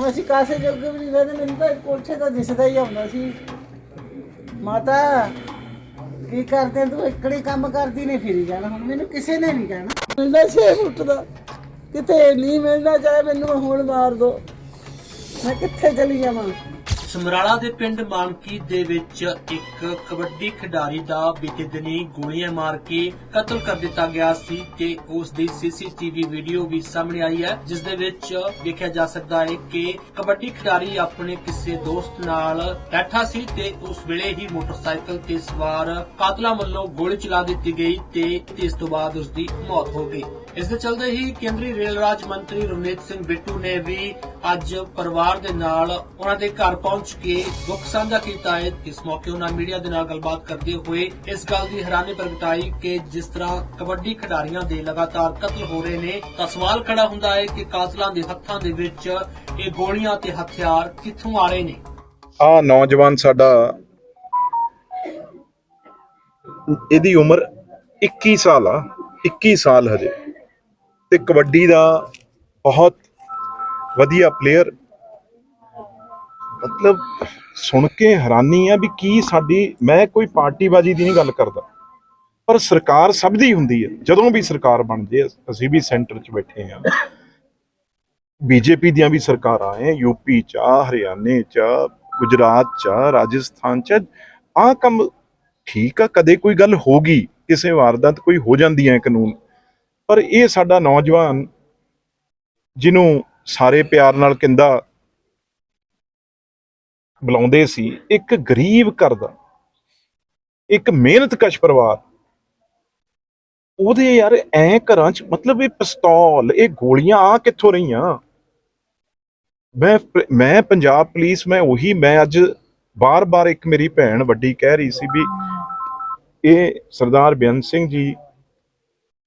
ਹੁਣ ਅਸੀਂ ਕਾਸੇ ਜੋਗੇ ਵੀ ਨਹੀਂ ਰਹਿੰਦੇ, ਮੈਨੂੰ ਤਾਂ ਕੋਠੇ ਤਾਂ ਦਿਸਦਾ ਹੀ ਆਉਂਦਾ ਸੀ। ਮਾਤਾ, ਕੀ ਕਰਦੇ ਤੂੰ? ਇਕੜੀ ਕੰਮ ਕਰਦੀ ਨਹੀਂ ਫਿਰੀ ਜਾਣਾ। ਹੁਣ ਮੈਨੂੰ ਕਿਸੇ ਨੇ ਨਹੀਂ ਕਹਿਣਾ। ਮਿਲਦਾ ਛੇ ਫੁੱਟ ਦਾ। ਕਿਤੇ ਨਹੀਂ ਮਿਲਣਾ, ਚਾਹੇ ਮੈਨੂੰ ਹੁਣ ਮਾਰ ਦੋ। ਮੈਂ ਕਿੱਥੇ ਚਲੀ ਜਾਵਾਂ? ਸਮਰਾਲਾ ਦੇ ਪਿੰਡ ਮਾਨਕੀ ਦੇ ਵਿੱਚ ਇੱਕ ਕਬੱਡੀ ਖਿਡਾਰੀ ਦਾ ਬੀਤੇ ਦਿਨੀ ਗੋਲੀਆਂ ਮਾਰ ਕੇ ਕਤਲ ਕਰ ਦਿੱਤਾ ਗਿਆ ਸੀ ਤੇ ਉਸ ਦੀ ਸੀਸੀਟੀਵੀ ਵੀਡੀਓ ਵੀ ਸਾਹਮਣੇ ਆਈ ਹੈ, ਜਿਸ ਦੇ ਵਿੱਚ ਦੇਖਿਆ ਜਾ ਸਕਦਾ ਹੈ ਕਿ ਕਬੱਡੀ ਖਿਡਾਰੀ ਆਪਣੇ ਕਿਸੇ ਦੋਸਤ ਨਾਲ ਬੈਠਾ ਸੀ ਤੇ ਉਸ ਵੇਲੇ ਹੀ ਮੋਟਰਸਾਈਕਲ ਤੇ ਸਵਾਰ ਕਾਤਲਾਂ ਵੱਲੋਂ ਗੋਲੀ ਚਲਾ ਦਿੱਤੀ ਗਈ ਤੇ ਇਸ ਤੋਂ ਬਾਅਦ ਉਸ ਦੀ ਮੌਤ ਹੋ ਗਈ। ਇਸ ਦੇ ਚਲਦੇ ਹੀ ਕੇਂਦਰੀ ਰੇਲ ਰਾਜ ਮੰਤਰੀ ਰਵਨੀਤ ਸਿੰਘ ਬਿੱਟੂ ਨੇ ਵੀ ਅੱਜ ਪਰਿਵਾਰ ਦੇ ਨਾਲ ਉਹਨਾਂ ਦੇ ਘਰ ਪਹੁੰਚ ਕੇ ਦੁੱਖ ਸਾਂਝਾ ਕੀਤਾ ਹੈ। ਇਸ ਮੌਕੇ ਉਹਨਾਂ ਮੀਡੀਆ ਦੇ ਨਾਲ ਗੱਲਬਾਤ ਕਰਦੇ ਹੋਏ ਇਸ ਗੱਲ ਦੀ ਹੈਰਾਨੀ ਪ੍ਰਗਟਾਈ ਕਿ ਜਿਸ ਤਰ੍ਹਾਂ ਕਬੱਡੀ ਖਿਡਾਰੀਆਂ ਦੇ ਲਗਾਤਾਰ ਕਤਲ ਹੋ ਰਹੇ ਨੇ, ਤਾਂ ਸਵਾਲ ਖੜਾ ਹੁੰਦਾ ਹੈ ਕਿ ਕਾਤਲਾਂ ਦੇ ਹੱਥਾਂ ਦੇ ਵਿੱਚ ਇਹ ਗੋਲੀਆਂ ਤੇ ਹਥਿਆਰ ਕਿੱਥੋਂ ਆ ਰਹੇ ਨੇ? ਆ ਨੌਜਵਾਨ ਸਾਡਾ ਇਹਦੀ ਉਮਰ 21 ਸਾਲ ਆ 21 ਸਾਲ ਹਜੇ। ਤੇ ਕਬੱਡੀ ਦਾ ਬਹੁਤ ਵਧੀਆ ਪਲੇਅਰ ਮਤਲਬ ਸੁਣ ਕੇ ਹੈਰਾਨੀ ਆ ਵੀ ਕੀ ਸਾਡੀ ਮੈਂ ਕੋਈ ਪਾਰਟੀਬਾਜ਼ੀ ਦੀ ਨਹੀਂ ਗੱਲ ਕਰਦਾ। ਪਰ ਸਰਕਾਰ ਸਭ ਦੀ ਹੁੰਦੀ ਹੈ ਜਦੋਂ ਵੀ ਸਰਕਾਰ ਬਣ ਜੇ ਅਸੀਂ ਵੀ ਸੈਂਟਰ 'ਚ ਬੈਠੇ ਆ। ਬੀਜੇਪੀ ਦੀਆਂ ਵੀ ਸਰਕਾਰਾਂ ਐ ਯੂਪੀ ਚ ਆ ਹਰਿਆਣੇ ਚ ਆ, ਗੁਜਰਾਤ ਚ ਆ, ਰਾਜਸਥਾਨ ਚ ਆ। ਕੰਮ ਠੀਕ ਆ ਕਦੇ ਕੋਈ ਗੱਲ ਹੋਗੀ ਕਿਸੇ ਵਾਰਦਾਤ ਕੋਈ ਹੋ ਜਾਂਦੀ ਹੈ ਕਾਨੂੰਨ। ਪਰ ਇਹ ਸਾਡਾ ਨੌਜਵਾਨ ਜਿਹਨੂੰ ਸਾਰੇ ਪਿਆਰ ਨਾਲ ਕਹਿੰਦਾ ਬੁਲਾਉਂਦੇ ਸੀ, ਇੱਕ ਗਰੀਬ ਘਰ ਦਾ, ਇੱਕ ਮਿਹਨਤਕਸ਼ ਪਰਿਵਾਰ। ਉਹਦੇ ਯਾਰ ਐ ਘਰਾਂ 'ਚ ਮਤਲਬ ਇਹ ਪਿਸਤੌਲ, ਇਹ ਗੋਲੀਆਂ ਆ ਕਿੱਥੋਂ ਰਹੀਆਂ? ਮੈਂ ਮੈਂ ਪੰਜਾਬ ਪੁਲਿਸ, ਮੈਂ ਉਹੀ, ਮੈਂ ਅੱਜ ਬਾਰ-ਬਾਰ ਇੱਕ ਮੇਰੀ ਭੈਣ ਵੱਡੀ ਕਹਿ ਰਹੀ ਸੀ ਵੀ ਇਹ ਸਰਦਾਰ ਬੇਅੰਤ ਸਿੰਘ ਜੀ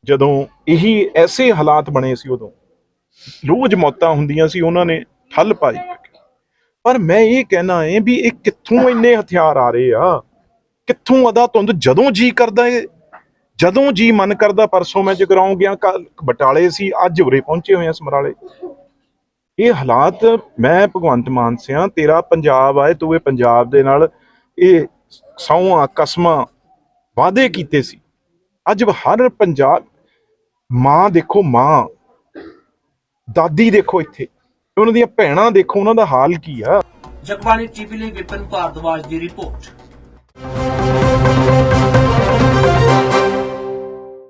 ਜਦੋਂ ਇਹੀ ਐਸੇ ਹਾਲਾਤ ਬਣੇ ਸੀ ਉਦੋਂ। ਰੋਜ਼ ਮੌਤਾਂ ਹੁੰਦੀਆਂ ਸੀ, ਉਹਨਾਂ ਨੇ ਠੱਲ ਪਾਈ। ਪਰ ਮੈਂ ਇਹ ਕਹਿਣਾ ਏ ਵੀ ਇਹ ਕਿੱਥੋਂ ਇੰਨੇ ਹਥਿਆਰ ਆ ਰਹੇ ਆ? ਕਿੱਥੋਂ ਅਦਾ ਤੁੰਦ ਜਦੋਂ ਜੀ ਕਰਦਾ ਏ, ਜਦੋਂ ਜੀ ਮਨ ਕਰਦਾ, ਪਰਸੋਂ ਮੈਂ ਜਗਰਾਉਂ ਗਿਆ ਕੱਲ ਬਟਾਲੇ ਸੀ, ਅੱਜ ਉਰੇ ਪਹੁੰਚੇ ਹੋਏ ਆ ਸਮਰਾਲੇ। ਇਹ ਹਾਲਾਤ ਮੈਂ ਭਗਵੰਤ ਮਾਨ ਸਿਆ, ਤੇਰਾ ਪੰਜਾਬ ਆਏ, ਤੂੰ ਇਹ ਪੰਜਾਬ ਦੇ ਨਾਲ ਇਹ ਸੌਆਂ ਕਸਮਾਂ ਵਾਅਦੇ ਕੀਤੇ ਸੀ। ਅੱਜ ਹਰ ਪੰਜਾਬ, ਮਾਂ ਦੇਖੋ ਮਾਂ, ਦਾਦੀ ਦੇਖੋ ਇੱਥੇ। ਉਹਨਾਂ ਦੀਆਂ ਭੈਣਾਂ ਦੇਖੋ ਉਹਨਾਂ ਦਾ ਹਾਲ ਕੀ ਆ। ਜਗਬਾਣੀ ਟੀਵੀ ਲਈ ਵਿਪਨ ਭਾਰਦਵਾਜ ਦੀ ਰਿਪੋਰਟ।